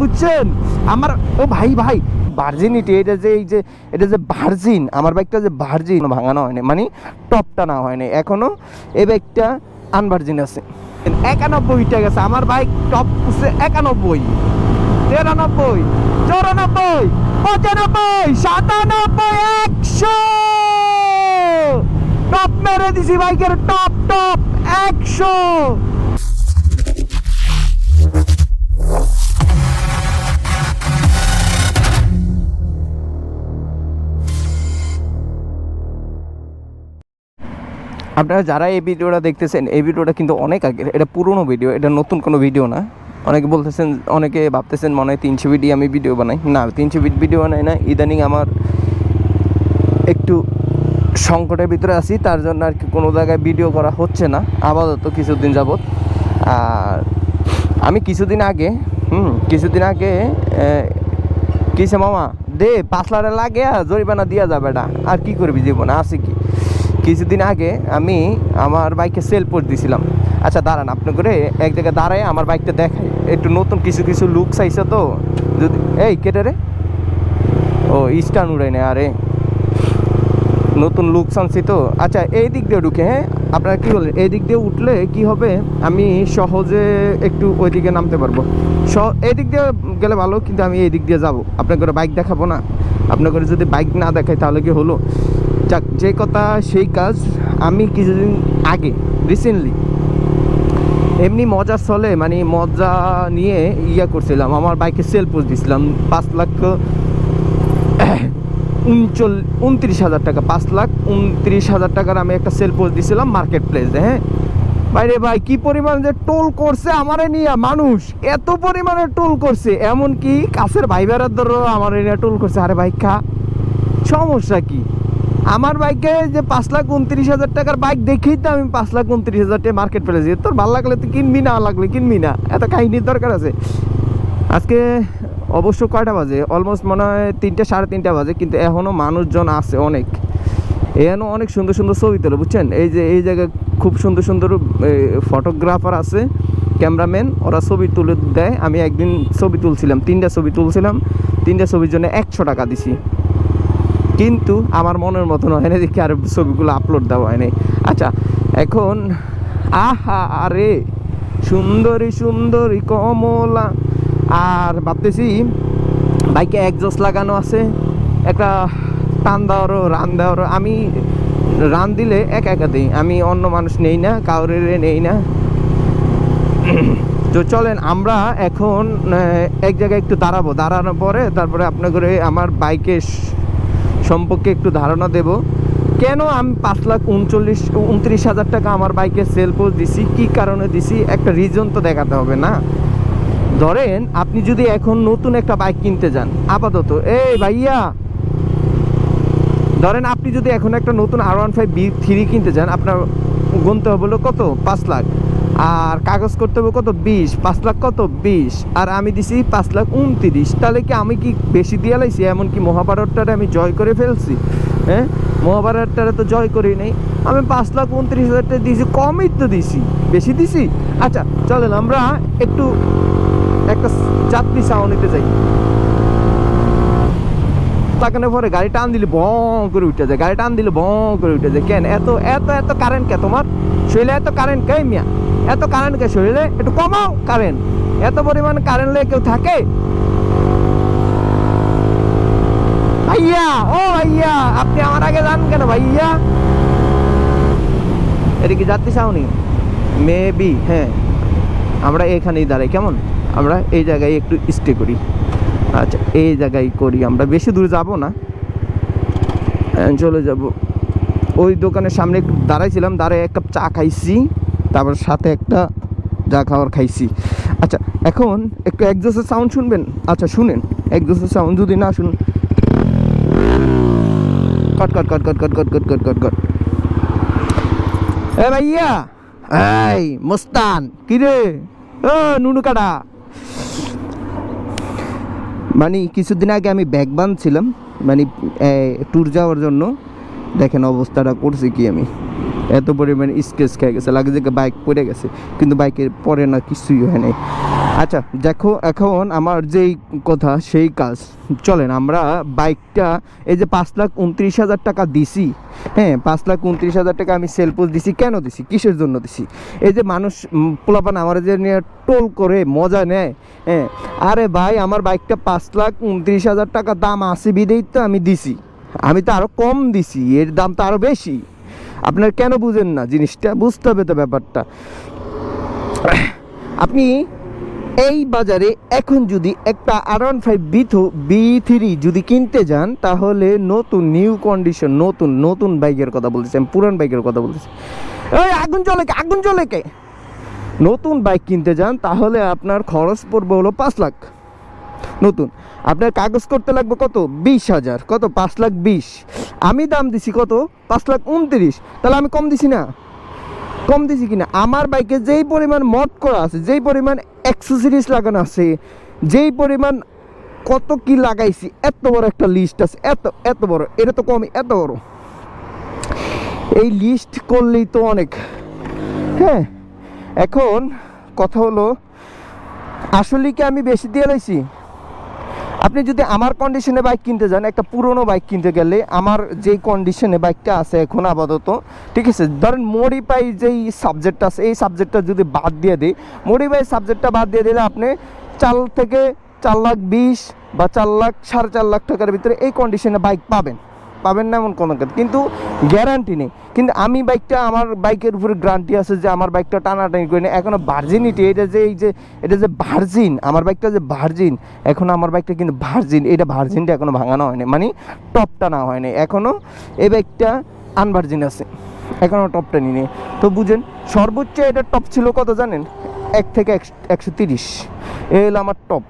বুঝছেন? আমার, ও ভাই ভাই ভার্জিনিটি এটা যে এই যে, এটা যে ভার্জিন আমার বাইকটা যে ভার্জিন ভাঙানো হয়নি মানে টপটা না হয়নি, এখনও এই বাইকটা আনভার্জিন আছে। একানব্বই টাকা গেছে, আমার বাইক টপ উঠছে একানব্বই, তিরানব্বই, চৌরানব্বই, পঁচানব্বই, সাতানব্বই, একশো! টপ মেরে দিছি বাইকের টপ টপ একশো! আপনারা যারা এই ভিডিওটা দেখতেছেন, এই ভিডিওটা কিন্তু অনেক আগের, এটা পুরনো ভিডিও, এটা নতুন কোনো ভিডিও না। অনেকে বলতেছেন, অনেকে ভাবতেছেন মনে হয় তিনশো ভিডিও আমি ভিডিও বানাই। না, তিনশো ভিডিও বানাই না, ইদানিং আমার একটু সংকটের ভিতরে আছি, তার জন্য আর কি কোনো জায়গায় ভিডিও করা হচ্ছে না, আপাতত কিছুদিন যাবৎ। আর আমি কিছুদিন আগে, হুম, কিছুদিন আগে কিসে মামা? দে, পাঁচ লাখে লাগে, জরিমানা দিয়া যাবে না আর কি করবি জীবনে, আছে কি? কিছুদিন আগে আমি আমার বাইকে সেল পোস্ট দিছিলাম। আচ্ছা দাঁড়ান, আপনি করে এক জায়গায় দাঁড়ায় আমার বাইকটা দেখাই। একটু নতুন কিছু কিছু লুক চাইছে তো? যদি, এই, কেটে রে। ও, স্টান উড়াই না আরে। নতুন লুক আনছি তো। আচ্ছা এই দিক দিয়ে ঢুকে হ্যাঁ? আপনারা কী বলেন, এই দিক দিয়ে উঠলে কি হবে? আমি সহজে একটু ওই দিকে নামতে পারব। স, এই দিক দিয়ে গেলে ভালো, কিন্তু আমি এই দিক দিয়ে যাব। আপনাকে বাইক দেখাবো না। আপনার করে যদি বাইক না দেখাই, তাহলে কি হলো? যাক, যে কথা, সেই কাজ আমি কিছুদিন আগে রিসেন্টলি এমনি মজার চলে মানে মজা নিয়ে ইয়া করছিলাম। আমার বাইকে সেল পোস্ট দিছিলাম, পাঁচ লক্ষ উনচল, উনত্রিশ হাজার টাকা, পাঁচ লাখ উনত্রিশ হাজার টাকার আমি একটা সেল পোস্ট দিছিলাম মার্কেট প্লেসে হ্যাঁ? বাইরে ভাই, কি পরিমাণ যে টোল করছে আমারে নিয়ে, মানুষ, এত পরিমাণে টোল করছে এমন কি কাছের ভাই বেড়ার ধরো আমার নিয়ে টোল করছে, আরে ভাই খা, সমস্যা কি? আমার বাইকে যে পাঁচ লাখ উনত্রিশ হাজার টাকার বাইক দেখেই তো আমি পাঁচ লাখ উনত্রিশ হাজার টাকা মার্কেট ফেলেছি তোর ভালো লাগলে তুই কিনবি, না লাগলে কিনবি না। এত কাহিনীর দরকার আছে। আজকে অবশ্য কয়টা বাজে? অলমোস্ট মনে হয় তিনটে, সাড়ে তিনটা বাজে, কিন্তু এখনও মানুষজন আছে অনেক। এখানেও অনেক সুন্দর সুন্দর ছবি তোলে, বুঝছেন? এই যে, এই জায়গায় খুব সুন্দর সুন্দর ফটোগ্রাফার আছে ক্যামেরাম্যান ওরা ছবি তুলে দেয়। আমি একদিন ছবি তুলছিলাম, তিনটা ছবি তুলছিলাম। তিনটা ছবির জন্য একশো টাকা দিছি। কিন্তু আমার মনের মতন হয় না দেখি আর ছবিগুলো আপলোড দেওয়া হয়নি আচ্ছা এখন আহা, আরে, সুন্দরী সুন্দরী, কমলা। আর ভাবতেছি, বাইকে একজস্ট লাগানো আছে, একটা টান দেওয়ারও রান দেওয়ারও আমি রান দিলে একা একা দিই, আমি অন্য মানুষ নেই না কাউরের নেই না। তো চলেন, আমরা এখন এক জায়গায় একটু দাঁড়াবো। দাঁড়ানোর পরে তারপরে আপনার করে আমার বাইকের সম্পর্কে একটু ধারণা দেব। কেন আমি পাঁচ লাখ উনচল্লিশ, উনত্রিশ হাজার টাকা আমার বাইকে সেল পোস্ট দিছি? কি কারণে দিছি? একটা রিজন তো দেখাতে হবে, না? ধরেন, আপনি যদি এখন নতুন একটা বাইক কিনতে যান, আপাতত, এই ভাইয়া, ধরেন আপনি যদি এখন একটা নতুন R one five V three কিনতে যান, আপনার গুনতে হবে কত? পাঁচ লাখ। আর কাগজ করতে হবে কত? বিশ। পাঁচ লাখ কত? বিশ। আর আমি দিছি পাঁচ লাখ উনত্রিশ। তাহলে কি আমি কি বেশি দিয়ে লাইছি? এমনকি মহাভারতটারে আমি জয় করে ফেলছি। হ্যাঁ? মহাভারতটারে তো জয় করি নাই। আমি পাঁচ লাখ উনত্রিশ হাজারটা দিয়েছি, কমই তো দিছি। বেশি দিছি? আচ্ছা চলেন আমরা একটু একটা যাত্রী ছাউনিতে যাই। তাকানে পরে গাড়ি টান দিলে বং করে উঠে যায়। গাড়ি টান দিলে বং করে উঠে যায়। কেন? এত এত এত কারেন্ট কে তোমার? শরীরে এত কারেন্ট কে মিয়া? এত কারেন্ট কে শরীরে একটু কমাও কারেন্ট এত পরিমাণ কারেন্ট লেগে কেউ থাকে? ভাইয়া, ও ভাইয়া, আপনি আমার আগে যান কেন ভাইয়া? এটা কি যাত্রী ছাউনি মেবি হ্যাঁ আমরা এখানেই দাঁড়াই, কেমন? আমরা এই জায়গায় একটু স্টে করি। আচ্ছা এই জায়গায় করি, আমরা বেশি দূর যাব না। চলে যাব। ওই দোকানের সামনে একটু দাঁড়াইছিলাম, দাঁড়ায় এক কাপ চা খাইছি। তারপর সাথে একটা যা খাওয়ার খাইছি। আচ্ছা এখন একটু একজোসের সাউন্ড শুনবেন? আচ্ছা শুনেন। একজোসের সাউন্ড যদি না শুনুন কট কট কট কট কট কট কট কট কট কট এ ভাইয়া! এই, মুস্তান, কি রে? ও, নুনু কাটা। মানে কিছুদিন আগে আমি ব্যাগ বাঁধছিলাম মানে ট্যুর যাওয়ার জন্য। দেখেন অবস্থাটা করছি কি আমি। এত পরিমাণ স্কেচ খেয়ে গেছে লাগে যে বাইক পড়ে গেছে, কিন্তু বাইকের পরে না কিছুই হয় নাই। আচ্ছা দেখো, এখন আমার যেই কথা, সেই কাজ। চলেন, আমরা বাইকটা, এই যে পাঁচ লাখ উনত্রিশ হাজার টাকা দিছি হ্যাঁ পাঁচ লাখ উনত্রিশ হাজার টাকা আমি সেল পোস্ট দিছি, কেন দিছি? কিসের জন্য দিছি? এই যে মানুষ পোলাপান আমার যে নিয়ে টোল করে, মজা নেয় হ্যাঁ আরে ভাই, আমার বাইকটা পাঁচ লাখ উনত্রিশ হাজার টাকা দাম আছে বিদেই তো আমি দিছি। আমি তো আরও কম দিছি, এর দাম তো আরও বেশি। আপনার কেন বুঝেন না জিনিসটা? বুঝতে হবে তো ব্যাপারটা। আপনি এই বাজারে এখন যদি একটা R one five V V three যদি কিনতে যান, তাহলে নতুন নিউ কন্ডিশন, নতুন নতুন বাইকের কথা বলতেছি আমি পুরান বাইকের কথা বলতেছি। ওই আগুন চলে কে? আগুন চলে কে? নতুন বাইক কিনতে যান, তাহলে আপনার খরচ পড়বে হলো পাঁচ লাখ। নতুন। আপনার কাগজ করতে লাগবে কত? বিশ হাজার। কত? পাঁচ লাখ বিশ। আমি দাম দিছি কত? পাঁচ লাখ উনত্রিশ। তাহলে আমি কম দিছি না? কম দিছি কিনা? আমার বাইকে যেই পরিমাণ মড করা আছে, যেই পরিমাণ অ্যাক্সেসরিজ লাগানো আছে, যেই পরিমাণ কত কি লাগাইছি, এত বড় একটা লিস্ট আছে। এত এত বড়। এটা তো কমই, এত বড়। এই লিস্ট করলেই তো অনেক। হ্যাঁ? এখন কথা হলো, আসলে কি আমি বেশি দিয়ে লাইছি? আপনি যদি আমার কন্ডিশনে বাইক কিনতে যান, একটা পুরনো বাইক কিনতে গেলে আমার যেই কন্ডিশনে বাইকটা আছে এখন আপাতত, ঠিক আছে? ধরেন মডিফাই যেই সাবজেক্টটা আছে, এই সাবজেক্টটা যদি বাদ দিয়ে দিই মডিফাই সাবজেক্টটা বাদ দিয়ে দিলে আপনি চাল থেকে চার লাখ বিশ বা চার লাখ, সাড়ে চার লাখ টাকার ভিতরে এই কন্ডিশনে বাইক পাবেন। পাবেন না এমন কোনো কিন্তু গ্যারান্টি নেই। কিন্তু আমি বাইকটা আমার বাইকের উপরে গ্যারান্টি আছে যে আমার বাইকটা টানাটানি করি না। এখনও ভার্জিনিটি এটা যে এই যে, এটা যে ভার্জিন আমার বাইকটা যে ভার্জিন এখনও আমার বাইকটা কিন্তু ভার্জিন এটা ভার্জিনটা এখনও ভাঙানো হয়নি। মানে টপ টানা হয়নি। এখনও এই বাইকটা আনভার্জিন আছে। এখনও টপটা নেই তো বুঝেন, সর্বোচ্চ এটা টপ ছিল কত জানেন? এক থেকে একশো তিরিশ। এ হলো আমার টপ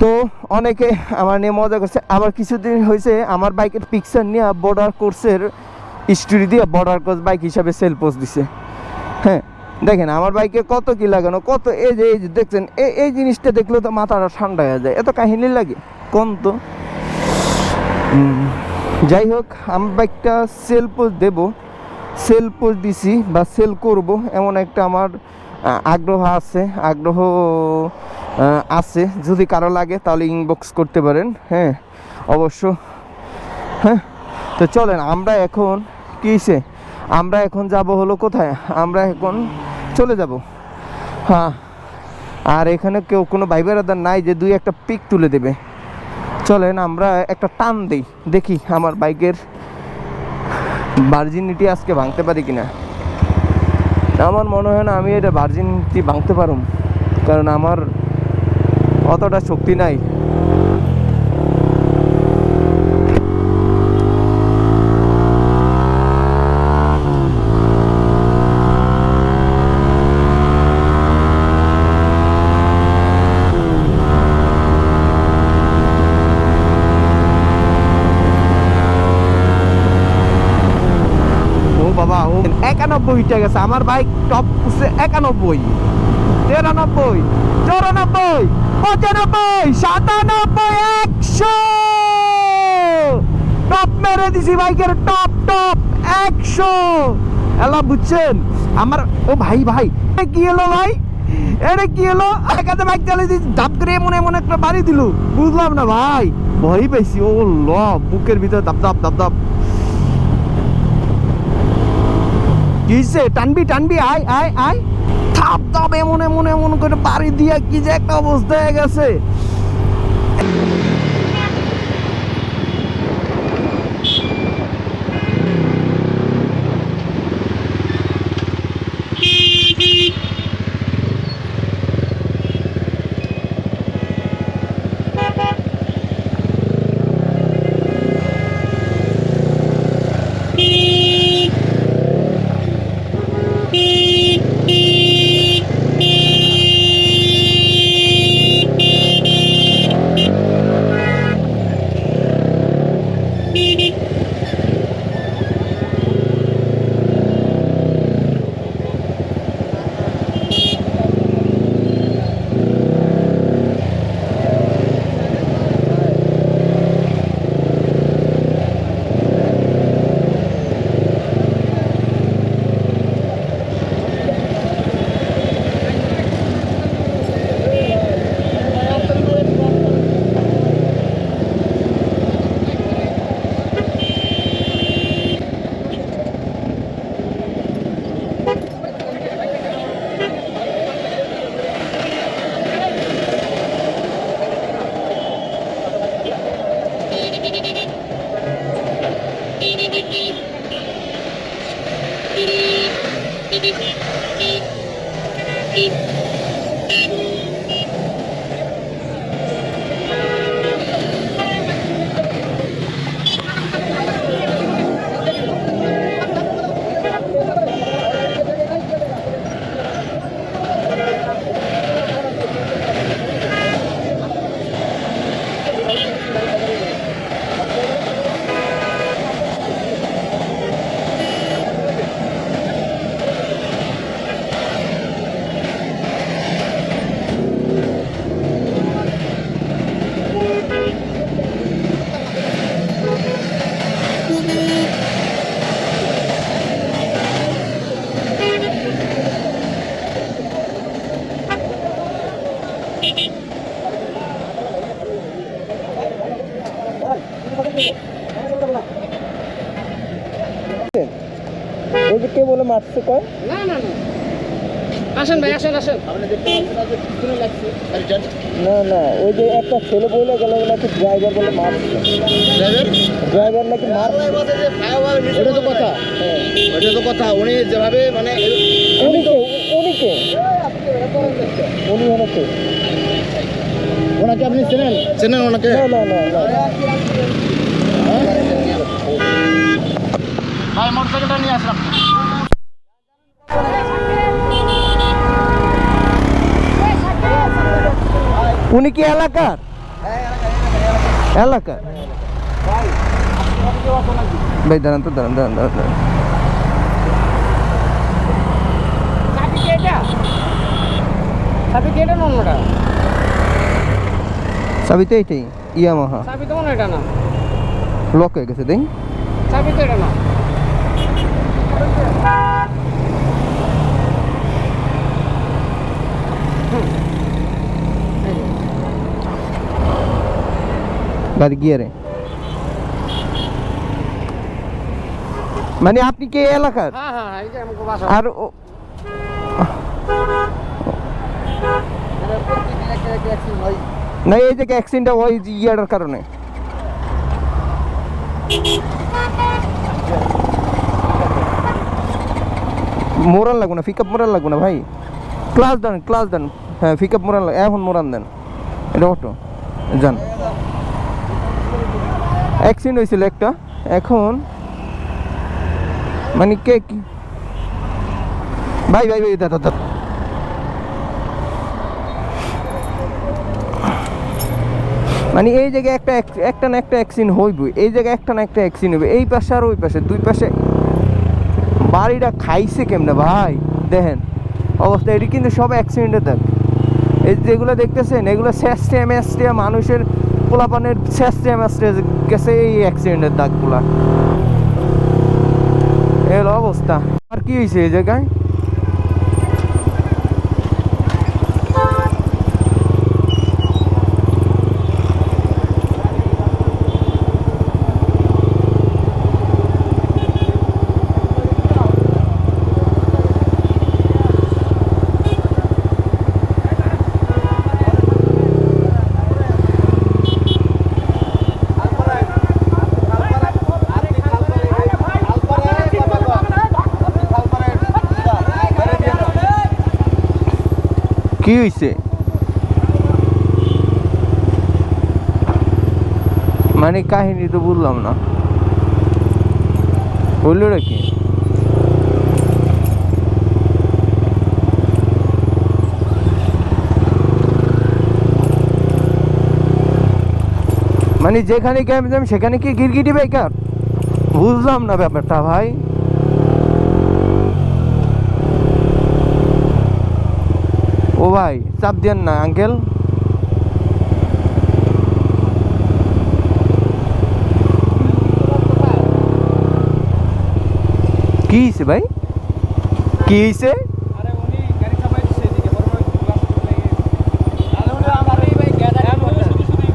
তো অনেকে আমার নিয়ে মজা করছে। আবার কিছুদিন হয়েছে, আমার বাইকের পিকচার নিয়ে বর্ডার কোর্সের স্টোরি দিয়ে বর্ডার কোর্স বাইক হিসাবে সেল পোস্ট দিছে। হ্যাঁ দেখেন আমার বাইকে কত কি লাগানো, কত, এই যে এই যে, দেখছেন এই এই জিনিসটা দেখলে তো মাথাটা ঠান্ডা হয়ে যায়। এত কাহিনী লাগে, কোন তো? যাই হোক আমার বাইকটা সেল পোস্ট দেবো। সেল পোস্ট দিছি বা সেল করব, এমন একটা আমার আগ্রহ আছে। আগ্রহ আছে। যদি কারও লাগে, তাহলে ইনবক্স করতে পারেন। হ্যাঁ অবশ্য। হ্যাঁ তো চলেন, আমরা এখন কিসে আমরা এখন যাব হলো কোথায়? আমরা এখন চলে যাব। হ্যাঁ আর এখানে কেউ কোনো ভাই বেড়াদার নাই যে দুই একটা পিক তুলে দেবে। চলেন, আমরা একটা টান দিই। দেখি আমার বাইকের ভার্জিনিটি আজকে ভাঙতে পারি কিনা। আমার মনে হয় না আমি এটা ভার্জিনিটি ভাঙতে পারুম। কারণ আমার অতটা শক্তি নাই। ও বাবা ও একানব্বইটা গেছে। আমার বাইক টপ একানব্বই তিরানব্বই চৌরানব্বই পঁচানব্বই সাতানব্বই, একশো। টপ মেরে দিছি বাইকের টপ টপ, একশো। এলা বুঝছেন? আমার, ও ভাই ভাই কি এলো ভাই? এটা কি এলো? একাতে বাইক চালিয়ে দিচ্ছি ডাব করে মনে মনে একটা বাড়ি দিল। বুঝলাম না ভাই, ভয় পেয়েছি ও ল, বুকের ভিতরে দাপ দাপ দাপ দাপ কিসে টানবি টানবি, আয় আয় আয়। থাপ থাপ এমন এমন এমন করে বাড়ি দিয়া কি যে একটা অবস্থা হয়ে গেছে। ওই কয় না না না। আসেন ভাই আসেন আসেন। না না ওই যে একটা ছেলে বলে গেল নাকি ড্রাইভার বলে মারছে। ড্রাইভার নাকি মারছে। ওটা তো কথা। ওটা তো কথা। উনি যেভাবে মানে উনি কে? উনি কে? উনি হলো ওনাকে আপনি চেনেন? চেনেন ওনাকে? না না না না। ভাই মোটরসাইকেলটা নিয়ে আসলাম। উনি কি এলাকার? এলাকার। ভাই দাঁড়ান তো দাঁড়ান দাঁড়ান দাঁড়ান দাঁড়ান। চাবি না অন্যটা? চাবি তো এইটাই ইয়ামাহা। চাবি তো এটা না। লক হয়ে গেছে দেখ চাবি তো এটা না। গাড়ি গিয়ারে। মানে আপনি কে এলাকার? হ্যাঁ হ্যাঁ আর না এই যে অ্যাক্সিডেন্টটা ওই ইয়াটার কারণে। মোরান লাগবে না পিক আপ মোরান লাগবে না ভাই। ক্লাস দেন ক্লাস দেন। হ্যাঁ পিক আপ মোরান লাগ- এখন মোরান দেন। এটা অটো যান। অ্যাক্সিডেন্ট হয়েছিল একটা। এখন মানে কে কি? ভাই ভাই ভাই, দাদা দাদা। মানে এই জায়গায় একটা একটা না একটা অ্যাক্সিডেন্ট হইবই। এই জায়গায় একটা না একটা অ্যাক্সিডেন্ট হইবে এই পাশে আর ওই পাশে, দুই পাশে বাড়িটা খাইছে কেমনে ভাই? দেখেন, অবস্থা। এটি কিন্তু সব অ্যাক্সিডেন্টের দেখ এই যেগুলো দেখতেছেন, এগুলো স্যাস্টে ম্যাস্টে মানুষের পোলাপানের স্যাস্টে ম্যাস্টে গেছে এই অ্যাক্সিডেন্টের দাগগুলা। এর অবস্থা। আর কি হয়েছে এই জায়গায়? কি হয়েছে মানে কাহিনী তো বললাম না। বলল কি? মানে যেখানে গেম যাম সেখানে কি গিরগিটি বেকার বুঝলাম না ব্যাপারটা ভাই। ও ভাই চাপ দেন না আঙ্কেল কি হয়েছে ভাই? কি হয়েছে আরে উনি গাড়ি চাপাই দিছে এদিকে বড় বড় গ্লাস লেগে আরে উনি আমার এই ভাই গ্যাদারিং শুধু শুধুই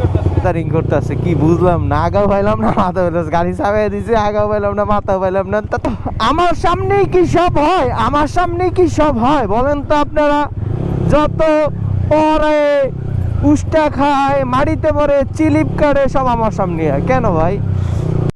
করতেছে। কি বুঝলাম না আগাও পাইলাম না মাথা পাইলাম গাড়ি চাপাই দিছে আগাও পাইলাম না মাথা পাইলাম না। তা তো আমার সামনেই কি সব হয়? আমার সামনেই কি সব হয়? বলেন তো আপনারা। যত পরে উষ্টা খায় মাড়িতে পরে চিলিপ কাটে সব আমার সামনে কেন ভাই?